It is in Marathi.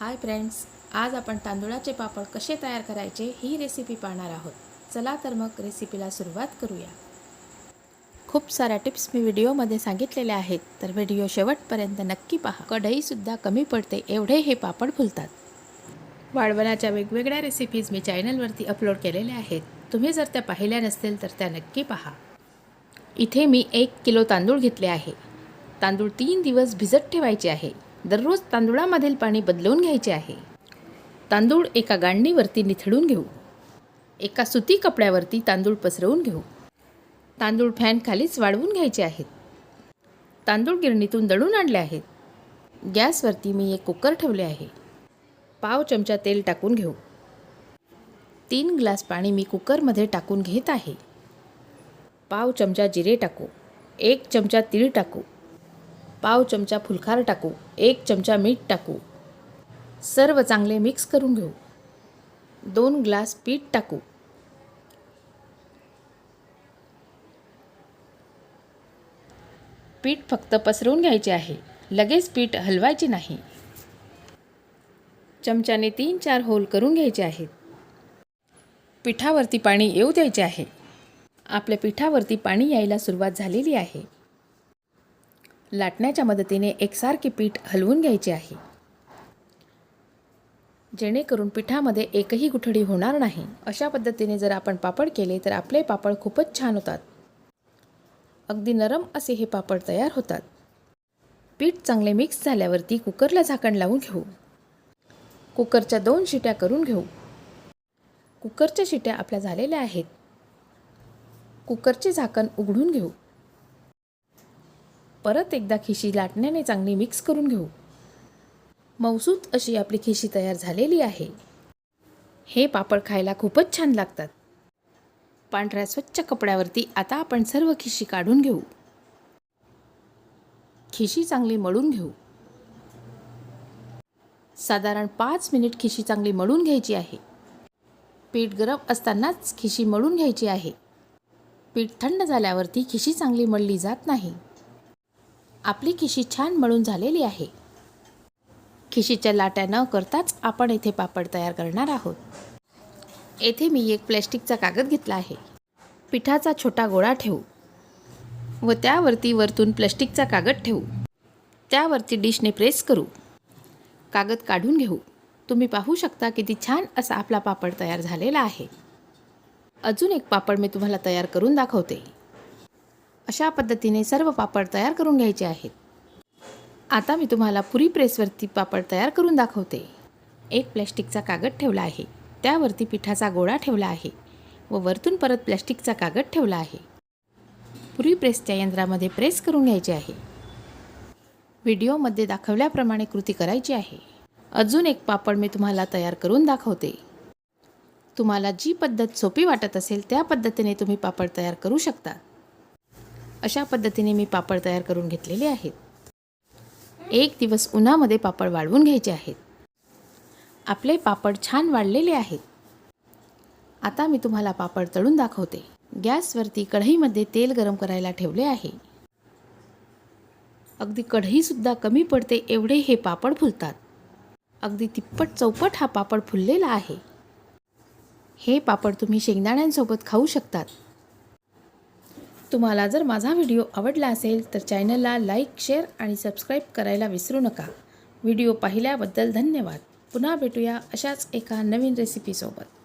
हाय फ्रेंड्स आज आपण तांदुळाचे पापड कसे तयार करायचे ही रेसिपी पाहणार आहोत. चला तर मग रेसिपीला सुरुवात करूया. खूप साऱ्या टिप्स मी व्हिडिओमध्ये सांगितलेल्या आहेत तर व्हिडिओ शेवटपर्यंत नक्की पहा. कढईसुद्धा कमी पडते एवढे हे पापड फुलतात. वाळवणाच्या वेगवेगळ्या रेसिपीज मी चॅनलवरती अपलोड केलेल्या आहेत. तुम्ही जर त्या पाहिल्या नसतील तर त्या नक्की पहा. इथे मी एक किलो तांदूळ घेतले आहे. तांदूळ तीन दिवस भिजत ठेवायचे आहे. दररोज तांदूळामधील पाणी बदलवून घ्यायचे आहे. तांदूळ एका गांडणीवरती निथडून घेऊ. एका सुती कपड्यावरती तांदूळ पसरवून घेऊ. तांदूळ फॅन खालीच वाढवून घ्यायचे आहेत. तांदूळ गिरणीतून दळून आणले आहेत. गॅसवरती मी एक कुकर ठेवले आहे. पाव चमचा तेल टाकून घेऊ. तीन ग्लास पाणी मी कुकरमध्ये टाकून घेत आहे. पाव चमचा जिरे टाकू. एक चमचा तीळ टाकू. पाव चमचा फुलखार टाकू एक चमचा मीठ टाकू. सर्व चांगले मिक्स करून घेऊ. दोन ग्लास पीठ टाकू. पीठ फक्त पसरवून घ्यायचे आहे. लगेच पीठ हलवायचे नाही. चमच्याने तीन चार होल करून घ्यायचे आहेत. पिठावरती पाणी येऊ द्यायचे आहे. आपल्या पिठावरती पाणी यायला सुरुवात झालेली आहे. लाटण्याच्या मदतीने एकसारखे पीठ हलवून घ्यायचे आहे. जेणेकरून पिठामध्ये एकही गुठळी होणार नाही. अशा पद्धतीने जर आपण पापड केले तर आपले पापड खूपच छान होतात. अगदी नरम असे हे पापड तयार होतात. पीठ चांगले मिक्स झाल्यावरती कुकरला झाकण लावून घेऊ. कुकरच्या दोन शिट्या करून घेऊ. कुकरच्या शिट्या आपल्या झालेल्या आहेत. कुकरचे झाकण उघडून घेऊ. परत एकदा खिशी लाटण्याने चांगली मिक्स करून घेऊ. मौसूत अशी आपली खिशी तयार झालेली आहे. हे पापड खायला खूपच छान लागतात. पांढऱ्या स्वच्छ कपड्यावरती आता आपण सर्व खिशी काढून घेऊ. खिशी चांगली मळून घेऊ. साधारण पाच मिनिट खिशी चांगली मळून घ्यायची आहे. पीठ गरम असतानाच खिशी मळून घ्यायची आहे. पीठ थंड झाल्यावरती खिशी चांगली मळली जात नाही. आपली खिशी छान मळून झालेली आहे. खिशीच्या लाट्या न करताच आपण येथे पापड तयार करणार आहोत. येथे मी एक प्लॅस्टिकचा कागद घेतला आहे. पिठाचा छोटा गोळा ठेवू. व त्यावरती वरतून प्लॅस्टिकचा कागद ठेवू. त्यावरती डिशने प्रेस करू. कागद काढून घेऊ. तुम्ही पाहू शकता किती छान असा आपला पापड तयार झालेला आहे. अजून एक पापड मी तुम्हाला तयार करून दाखवते. अशा पद्धतीने सर्व पापड तयार करून घ्यायचे आहेत. आता मी तुम्हाला पुरी प्रेसवरती पापड तयार करून दाखवते. एक प्लॅस्टिकचा कागद ठेवला आहे. त्यावरती पिठाचा गोळा ठेवला आहे व वरतून परत प्लॅस्टिकचा कागद ठेवला आहे. पुरी प्रेसच्या यंत्रामध्ये प्रेस करून घ्यायचे आहे. व्हिडिओमध्ये दाखवल्याप्रमाणे कृती करायची आहे. अजून एक पापड मी तुम्हाला तयार करून दाखवते. तुम्हाला जी पद्धत सोपी वाटत असेल त्या पद्धतीने तुम्ही पापड तयार करू शकता. अशा पद्धतीने मी पापड तयार करून घेतलेले आहेत. एक दिवस उन्हामध्ये पापड वाळवून घ्यायचे आहेत. आपले पापड छान वाळलेले आहेत. आता मी तुम्हाला पापड तळून दाखवते. गॅसवरती कढईमध्ये तेल गरम करायला ठेवले आहे. अगदी कढईसुद्धा कमी पडते एवढे हे पापड फुलतात. अगदी तिप्पट चौपट हा पापड फुललेला आहे. हे पापड तुम्ही शेंगदाण्यांसोबत खाऊ शकतात. तुम्हाला जर माझा व्हिडिओ आवडला असेल तर चॅनलला लाईक शेअर आणि सबस्क्राईब करायला विसरू नका. व्हिडिओ पाहिल्याबद्दल धन्यवाद. पुन्हा भेटूया अशाच एका नवीन रेसिपीसोबत